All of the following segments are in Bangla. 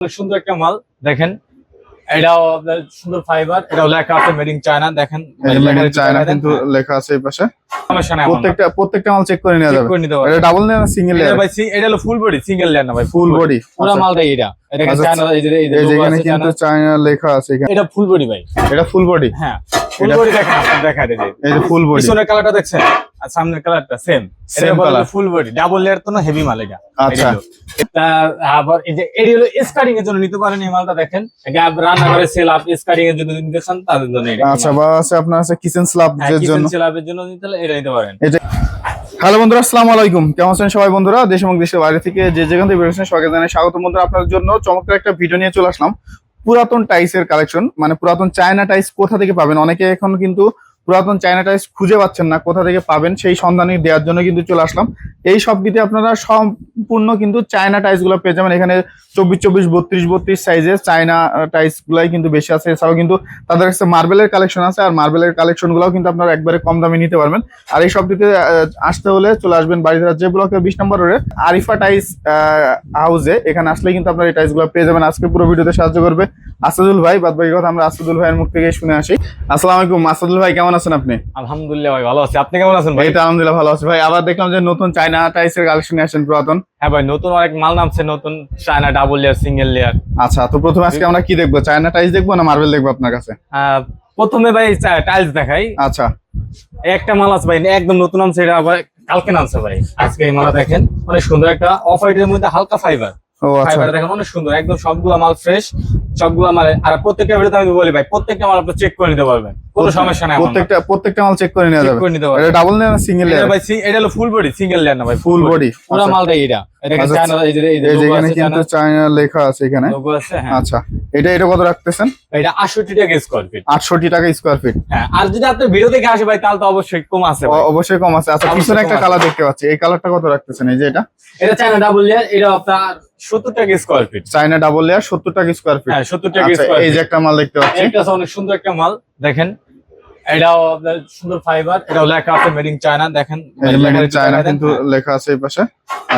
অনেক সুন্দর একটা মাল দেখেন। এটাও আপনার সুন্দর ফাইবার এটাও লেখা আছে মেড ইন চায়না দেখেন। চায়না কিন্তু লেখা আছে এই পাশে। প্রত্যেকটা প্রত্যেকটা মাল চেক করে নেওয়া যাবে। এটা ডাবল না সিঙ্গেল লেয়ার ভাই এটা হলো ফুল বডি সিঙ্গেল লেয়ার না ভাই ফুল বডি পুরো মালটা এটা। এটা আচ্ছা, চায়না এই যে এই যে আছে কিন্তু চায়না। লেখা আছে এখানে। এটা ফুল বডি ভাই। এটা ফুল বডি হ্যাঁ ফুল বডি দেখা এই যে। ফুল বডি পিছনের কালারটা দেখছেন? আর সামনের কালারটা same Same colour। Full body double layer তো না হেভি মাল এটা। আচ্ছা। আবার এই যে হলো স্কার্টিং এর জন্য নিতে পারেন এই মালটা দেখেন। এটা রান্না করে সেল আপ স্কার্টিং এর জন্য নিতে চান তাদের জন্য এটা আচ্ছা বা আছে আপনার আছে কিচেন স্ল্যাব এর জন্য। সেল আপের জন্য নিতে হ্যালো বন্ধুরা, আসসালামু আলাইকুম। কেমন আছেন সবাই বন্ধুরা? দেশ এবং দেশের বাইরে থেকে যে যেখান থেকে বেরোচ্ছেন, সবাইকে জানাই স্বাগত বন্ধুরা। আপনার জন্য চমৎকার একটা ভিডিও নিয়ে চলে আসলাম। পুরাতন টাইসের কালেকশন মানে পুরাতন চায়না টাইস কোথা থেকে পাবেন? অনেকে এখন কিন্তু পুরাতন চায়না টাইস খুঁজে পাচ্ছেন না কোথা থেকে পাবেন সেই সন্ধানী দেওয়ার জন্য কিন্তু চলে আসলাম। এই সব শপটিতে আপনারা সম্পূর্ণ কিন্তু চায়না টাইসগুলো পেয়ে যাবেন। এখানে চব্বিশ চব্বিশ বত্রিশ বত্রিশ সাইজের চায়না টাইস গুলাই কিন্তু বেশি আছে। এছাড়াও কিন্তু তাদের কাছে মার্বেলের কালেকশন আছে আর মার্বেলের কালেকশন গুলাও কিন্তু আপনারা একবারে কম দামে নিতে পারবেন। আর এই আহ, আসতে হলে চলে আসবেন বাড়িতে। যে ব্লকের বিশ নম্বর রোডে আরিফা টাইস হাউসে এখানে আসলে কিন্তু আপনারা এই টাইসগুলো পেয়ে যাবেন। আজকে পুরো ভিডিওতে সাহায্য করবে আসাদুল ভাই। বাদ বাকি কথা আমরা আসাদুল ভাইয়ের মুখ থেকে শুনে আসি। আসসালামু আলাইকুম। আসাদুল ভাই কেমন আছেন আপনি? আলহামদুলিল্লাহ ভাই ভালো আছি। আপনি কেমন আছেন ভাই? তো আলহামদুলিল্লাহ ভালো আছি ভাই। আবার দেখলাম যে নতুন চায়না টাইসের কালেকশন আসেন পুরাতন। হ্যাঁ ভাই নতুন অনেক মাল নামছে নতুন China double layer single layer আচ্ছা তো প্রথমে আজকে আমরা কি দেখব? চায়না টাইস দেখব না মার্বেল দেখব আপনার কাছে? প্রথমে ভাই টাইলস দেখাই। আচ্ছা। একটা মাল আছে ভাই একদম নতুন নামছে এটা আবার কালকে নামছে ভাই। আজকে এই মালা দেখেন অনেক সুন্দর একটা অফ হোয়াইটের মধ্যে হালকা ফাইবার ও আচ্ছা। দেখেন অনেক সুন্দর। একদম সবগুলা মাল ফ্রেশ সবগুলা মাল আর প্রত্যেকটা ভিডিওতে আমি বলি ভাই প্রত্যেকটা মাল আপনি চেক করে নিতে পারবেন। কোনো সমস্যা নাই প্রত্যেকটা প্রত্যেকটা মাল চেক করে নেওয়া যাবে। এটা ডাবল না সিঙ্গেল লেয়ার ভাই এটা হলো ফুল বডি সিঙ্গেল লেয়ার না ভাই ফুল বডি পুরো মালটা এটা। এটা চায়না কিন্তু লেখা আছে এখানে। হ্যাঁ। আচ্ছা। এটা এটা কত রাখতেছেন? এটা 68 টাকা স্কয়ার ফিট আটষট্টি টাকা স্কোয়ার ফিট হ্যাঁ আর যদি আপনি ভিডিও দেখে আসে ভাই তাহলে তো অবশ্যই কম আছে অবশ্যই কম আছে। আচ্ছা পিছনে একটা কালার দেখতে পাচ্ছি। এই কালারটা কত রাখতেছেন? এই যে এটা? এটা চায়না ডাবল লেয়ার এটা আপনার 70 টাকা square feet China double layer টাকা স্কোয়ার ফিট হ্যাঁ 70 টাকা আচ্ছা স্কয়ার এই যে একটা মাল দেখতে পাচ্ছি। এটা আছে অনেক সুন্দর একটা মাল দেখেন। এটাও আপনার সুন্দর ফাইবার এটাও লেখা আছে মেড ইন চায়না দেখেন। কিন্তু লেখা আছে এই পাশে।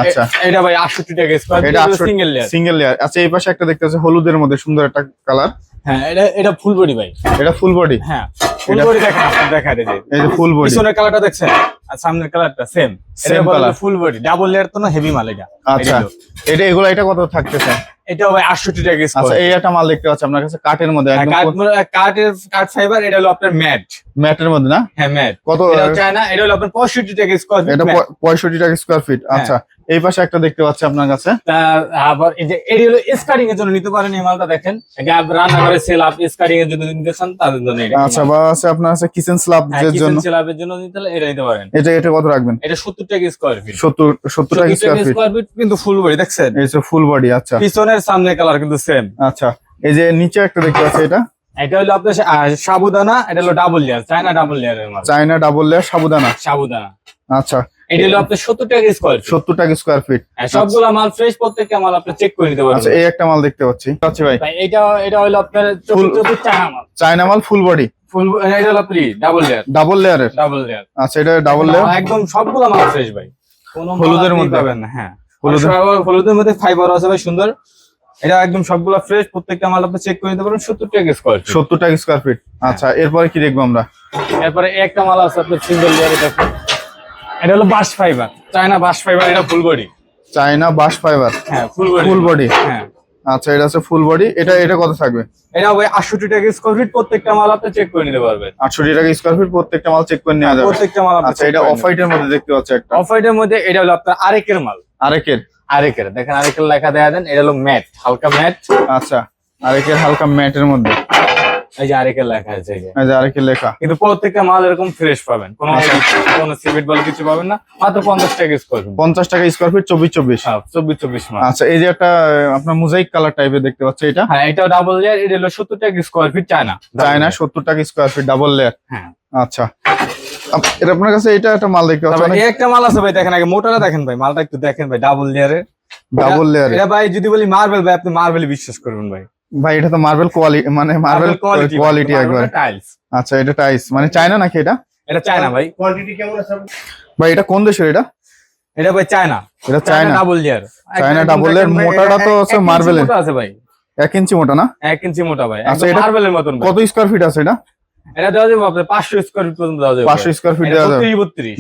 আচ্ছা। এটা ভাই 68 টাকা স্কয়ার এটা সিঙ্গেল লেয়ার সিঙ্গেল লেয়ার আচ্ছা এই পাশে একটা দেখতে হলুদের মধ্যে সুন্দর একটা কালার হ্যাঁ এটা এটা ফুল বডি ভাই। এটা ফুল বডি হ্যাঁ ফুল বডি দেখেন দেখা দিতে এই যে ফুল বডি পিছনের কালারটা দেখছেন? আর সামনের কালারটা same same colour full body double layer তো না হেভি মাল এটা। আচ্ছা। এটা এগুলো এটা কত থাকতেছে? এটাও ভাই 68 টাকা আচ্ছা এই একটা মাল দেখতে পাচ্ছি আপনার কাছে মধ্যে হ্যাঁ, একদম কাঠের কাঠ ফাইবার এটা হলো আপনার ম্যাট। ম্যাটের মধ্যে না? হ্যাঁ ম্যাট। কত এটা চায়না এটা হলো আপনার 65 টাকা স্কয়ার এটা ফিট প- পঁয়ষট্টি টাকা স্কোয়ার ফিট হ্যাঁ। আচ্ছা। এই পাশে একটা দেখতে পাচ্ছি আপনার কাছে। আবার এই যে এটি হলো স্কার্টিং এর জন্য নিতে পারেন এই মালটা দেখেন। এটা রান্না করে সেল আপ স্কার্টিং এর জন্য নিতে চান তাদের জন্য এটা আচ্ছা বা আছে আপনার আছে কিচেন স্ল্যাব হ্যাঁ, এর জন্য। আপের জন্য নিতে হলে এটা নিতে পারেন। এটা এটা কত রাখবেন? এটা 70 টাকা স্কয়ার ফিট সত্তর সত্তর টাকা স্কোয়ার ফিট স্কয়ার কিন্তু ফুল বডি দেখছেন? ফুল বডি আচ্ছা। পিছনের সামনে কালার কিন্তু সেম আচ্ছা এই যে নিচে একটা দেখতে পাচ্ছি এটা। এটা হলো আপনার সাবুদানা এটা হলো ডাবল লেয়ার চায়না ডাবল লেয়ারের মাল। চায়না ডাবল লেয়ার সাবুদানা। সাবুদানা। আচ্ছা। এটা হলো আপনার 70 টাকা স্কয়ার ফিট সত্তর টাকা স্কোয়ার ফিট সবগুলা মাল ফ্রেশ প্রত্যেকটা মাল আপনি চেক করে নিতে আচ্ছা পারবেন। এই একটা মাল দেখতে পাচ্ছি। পাচ্ছি ভাই। ভাই এটা এটা হলো আপনার Full- 74 চায়না মাল। চায়না মাল ফুল বডি ফুল এটা হলো আপনি ডাবল লেয়ার ডাবল লেয়ারের ডাবল লেয়ার আচ্ছা এটা ডাবল লেয়ার একদম সবগুলো মাল ফ্রেশ ভাই। কোনো হলুদের মধ্যে? পাবেন না হ্যাঁ। হলুদের মধ্যে ফাইবার আছে ভাই সুন্দর। এটা একদম সবগুলো ফ্রেশ প্রত্যেকটা মাল আপনি চেক করে নিতে পারবেন সত্তর টাকা স্কোয়ার সত্তর টাকা স্কোয়ার ফিট আচ্ছা এরপরে কি দেখব আমরা? এরপরে একটা মাল আছে আপনার সিঙ্গেল লেয়ার এটা এটা হলো বাস ফাইবার চায়না বাস ফাইবার এটা ফুল বডি চায়না বাস ফাইবার হ্যাঁ ফুল বডি ফুল বডি হ্যাঁ। আচ্ছা এটা আছে ফুল বডি এটা এটা কত থাকবে? এটা ভাই আটষট্টি টাকা স্কোয়ার ফিট প্রত্যেকটা মাল আপনি চেক করে নিতে পারবেন। আটষট্টি টাকা স্কোয়ার ফিট প্রত্যেকটা মাল চেক করে নেওয়া যাবে। প্রত্যেকটা মাল আচ্ছা এটা অফ হোয়াইটের মধ্যে দেখতে পাচ্ছি একটা। অফ হোয়াইটের মধ্যে এটা হলো আপনার আরেকের মাল। আরেকের? আরেকের। দেখেন আরেকের লেখা দেয়া দেন এটা হলো ম্যাট হালকা ম্যাট। আচ্ছা আরেকের হালকা ম্যাটের মধ্যে। এই যে আরেকের লেখা আছে এই যে। আরেকের লেখা। কিন্তু প্রত্যেকটা মাল এরকম ফ্রেশ পাবেন। কোনো কোনো সিমেন্ট বলে কিছু পাবেন না। মাত্র টাকা স্কোয়ার ফিট পঞ্চাশ টাকা স্কোয়ার ফিট হ্যাঁ মাল। আচ্ছা এই যে একটা আপনার মোজাইক কালার টাইপের দেখতে পাচ্ছি এটা। হ্যাঁ এটা ডাবল লেয়ার এটা হলো সত্তর টাকা স্কোয়ার ফিট চায়না। চায়না সত্তর টাকা স্কোয়ার ফিট ডাবল লেয়ার হ্যাঁ। আচ্ছা। এটা আপনার কাছে এটা একটা মাল দেখতে একটা মাল আছে ভাই দেখেন আগে মোটাটা দেখেন ভাই মালটা একটু দেখেন ভাই ডাবল লেয়ারের ডাবল লেয়ার এটা ভাই যদি বলি মার্বেল ভাই আপনি মার্বেল বিশ্বাস করবেন ভাই। ভাই এটা তো মার্বেল কোয়ালিটি মানে মার্বেল কোয়ালিটি একবার। টাইলস আচ্ছা এটা টাইস মানে চায়না নাকি এটা? এটা চায়না ভাই। ভাই এটা কোন দেশের এটা? এটা ভাই চায়না এটা China double layer China double layer, মোটাটা তো হচ্ছে marble এর। আছে ভাই। এক ইঞ্চি মোটা না? এক ইঞ্চি মোটা ভাই। আচ্ছা, এটা- মার্বেলের মতন কত স্কোয়ার ফিট আছে এটা? এটা দেওয়া যাবে আপনার পাঁচশো স্কোয়ার ফিট পর্যন্ত দেওয়া যাবে। পাঁচশো স্কোয়ার ফিট দেওয়া যাবে।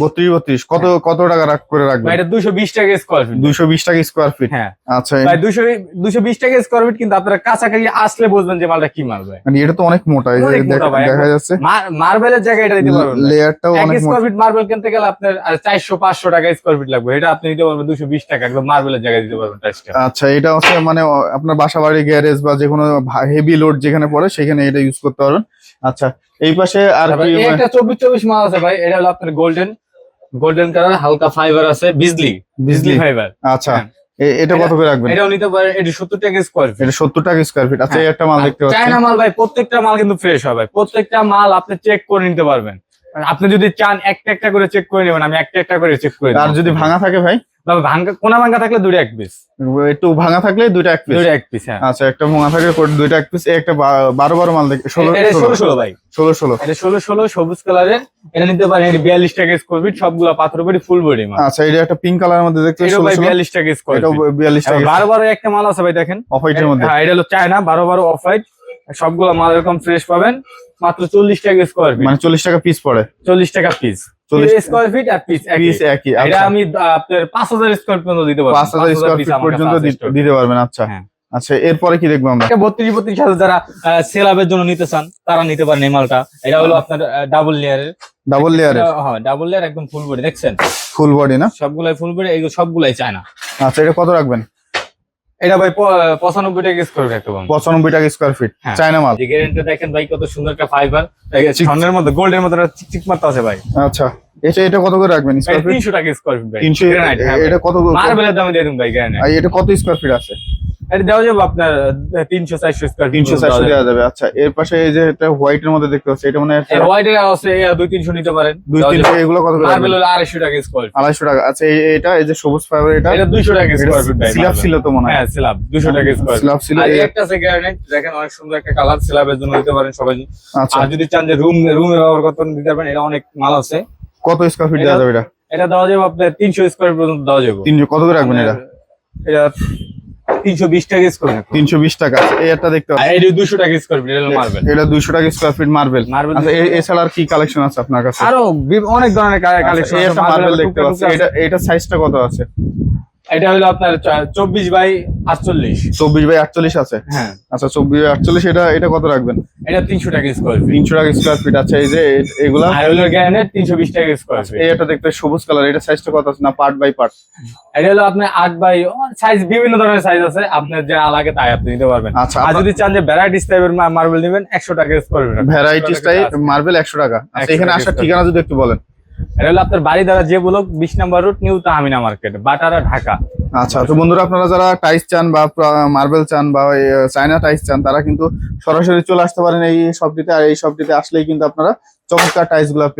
বত্রিশ বত্রিশ। কত কত টাকা রাখ করে রাখবেন? এটা দুশো বিশ টাকা স্কোয়ার ফিট দুইশো বিশ টাকা স্কোয়ার ফিট হ্যাঁ। আচ্ছা ভাই টাকা স্কোয়ার ফিট কিন্তু আপনারা কাছাকাছি আসলে বুঝবেন যে মালটা কি মাল ভাই। মানে এটা তো অনেক মোটা এই যে দেখা-। যাচ্ছে। মার্বেলের জায়গায় এটা দিতে পারবেন লেয়ারটাও অনেক মোটা। স্কোয়ার ফিট মার্বেল কিনতে গেলে আপনার চারশো পাঁচশো টাকা স্কোয়ার ফিট লাগবে। এটা আপনি দিতে পারবেন টাকা একদম মার্বেলের দিতে পারবেন টাইসটা আচ্ছা এটা হচ্ছে মানে আপনার বাসা বাড়ি গ্যারেজ বা যে কোনো হেভি লোড যেখানে পড়ে সেখানে এটা ইউজ করতে পারবেন। আচ্ছা এই পাশে আর তারপরে একটা চব্বিশ চব্বিশ মাল আছে ভাই এটা হলো আপনার গোল্ডেন গোল্ডেন কালার হালকা ফাইবার আছে বিজলি বিজলি ফাইবার আচ্ছা। হ্যাঁ। এটা কত করে রাখবেন? এটাও নিতে পারেন এটা সত্তর টাকা স্কোয়ার ফিট এটা সত্তর টাকা স্কোয়ার ফিট আচ্ছা এই একটা মাল দেখতে পাচ্ছি। চায়না মাল ভাই প্রত্যেকটা মাল কিন্তু ফ্রেশ হবে ভাই। প্রত্যেকটা মাল আপনি চেক করে নিতে পারবেন। আপনি যদি চান একটা একটা করে চেক করে নেবেন আমি একটা একটা করে চেক করে আর যদি ভাঙা থাকে ভাই? ভাঙ্গা কোনা থাকলে দুটো এক পিস একটু ভাঙা থাকলে দুইটা এক পিস দুটো এক পিস হ্যাঁ। আচ্ছা একটা ভাঙা থাকলে এক পিস একটা বারো বারো মাল দেখে ষোলো ষোলো ষোলো ভাই। ষোলো ষোলো। এটা ষোলো ষোলো সবুজ কালারের। এটা নিতে পারেন এটা বিয়াল্লিশ টাকা স্কোয়ার ফিট সবগুলো পাথর বডি ফুল বডি মাল। আচ্ছা এটা একটা পিঙ্ক কালারের মধ্যে দেখতে ভাই বিয়াল্লিশ টাকা স্কোয়ার বিয়াল্লিশ টাকা বারো বারো একটা মাল আছে ভাই দেখেন। অফ হোয়াইটের মধ্যে। হ্যাঁ এটা হলো চায়না বারো বারো অফ হোয়াইট সবগুলো মাল এরকম ফ্রেশ পাবেন। মাত্র চল্লিশ টাকা স্কোয়ার ফিট মানে চল্লিশ টাকা পিস পড়ে। চল্লিশ টাকা পিস 40 স্কোয়ার ফিট আর পিস পিস একই এটা আচ্ছা। আমি আপনার পাঁচ হাজার স্কোয়ার পর্যন্ত দিতে পারব। ফিট পর্যন্ত দিতে পারবেন আচ্ছা। হ্যাঁ। আচ্ছা এরপরে কি দেখব আমরা? বত্রিশ বত্রিশ হাজার যারা সেলাবের জন্য নিতে চান তারা নিতে পারেন এই মালটা। এটা হলো আপনার ডাবল লেয়ারের ডাবল হ্যাঁ ডাবল লেয়ার একদম ফুল বডি দেখছেন? ফুল বডি না? সবগুলাই ফুল বডি সবগুলাই চায় না আচ্ছা এটা কত রাখবেন? এটা ভাই প- পঁচানব্বই টাকা স্কোয়ার ফিট একটা বন্ধ পঁচানব্বই টাকা স্কোয়ার ফিট। চায়না মাল। এই গ্যারান্টি দেখেন ভাই কত সুন্দর একটা ফাইবার স্বর্ণের মধ্যে গোল্ডের মধ্যে একটা চিকচিক মারতে আছে ভাই। আচ্ছা। এটা এটা কত করে রাখবেন স্কয়ার ফিট তিনশো টাকা স্কোয়ার ফিট ভাই। তিনশো Granite, হ্যাঁ এটা কত মার্বেলের দামে দিয়ে দিন ভাই গ্যারান্টি আর এটা কত স্কোয়ার ফিট আছে? এটা দেওয়া যাবে আপনার স্কোয়ার দেওয়া যাবে। আচ্ছা এর পাশে এই যে এটা হোয়াইটের মধ্যে দেখতে পাচ্ছি এটা মানে হোয়াইট এর আছে এ দুই তিনশো নিতে পারেন। দুই তিনশো এগুলো কত করে মার্বেল টাকা স্কোয়ার ফিট আড়াইশো টাকা। আচ্ছা এটা এই যে সবুজ ফাইবার এটা এটা দুইশো টাকা স্কোয়ার ফিট ভাই স্ল্যাব ছিল তো মনে হয়। হ্যাঁ স্ল্যাব টাকা স্কোয়ার স্ল্যাব ছিল আর এই- এই একটা আছে দেখেন অনেক সুন্দর একটা কালার স্ল্যাবের জন্য দিতে পারেন সবাই। আচ্ছা। আর যদি চান যে রুম রুমে ব্যবহার করতে দিতে পারেন এটা অনেক মাল আছে। কত স্কোয়ার ফিট দেওয়া যাবে এটা? এটা দেওয়া যাবে আপনার তিনশো স্কোয়ার পর্যন্ত দেওয়া যাবে। কত করে রাখবেন এটা? এটা তিনশো বিশ টাকা স্কোয়ার টাকা। আচ্ছা, এই একটা দেখতে পাচ্ছি এটা টাকা স্কোয়ার ফিট এটা মার্বেল এটা টাকা স্কোয়ার ফিট মার্বেল আচ্ছা এছাড়া আর কি কালেকশন আছে আপনার কাছে? আরও অনেক ধরনের কালেকশন আচ্ছা, মার্বেল দেখতে পাচ্ছি এটা এটা সাইজটা কত আছে? এটা হলো আপনার চব্বিশ বাই আটচল্লিশ। চব্বিশ বাই আটচল্লিশ আছে? হ্যাঁ। আচ্ছা চব্বিশ বাই আটচল্লিশ এটা এটা কত রাখবেন? এটা তিনশো টাকা স্কোয়ার ফিট তিনশো টাকা স্কোয়ার ফিট আছে এই যে এগুলা। গ্যারান্টেড তিনশো বিশ টাকা স্কোয়ার ফিট এই দেখতে সবুজ কালার এটা সাইজটা কত আছে? না পার্ট বাই পার্ট এটা হলো আপনার 8 বাই সাইজ বিভিন্ন ধরনের সাইজ আছে। আপনার যা লাগে তাই আপনি নিতে পারবেন। আচ্ছা আর যদি চান যে ভ্যারাইটিস টাইপের মার্বেল নেবেন একশো টাকা square feet varieties type marble একশো টাকা। আচ্ছা এখানে আসার ঠিকানা যদি একটু বলেন। এটা হলো আপনার বাড়ি দ্বারা যে বলুক, বিশ number route new Tahmina market Bhatara, Dhaka. আচ্ছা তো বন্ধুরা, আপনারা যারা টাইস চান বা মার্বেল চান বা চায়না টাইস চান, তারা কিন্তু সরাসরি চলে আসতে পারেন এই শপটিতে আর এই শপটিতে আসলেই কিন্তু আপনারা চমৎকার টাইসগুলা পেয়ে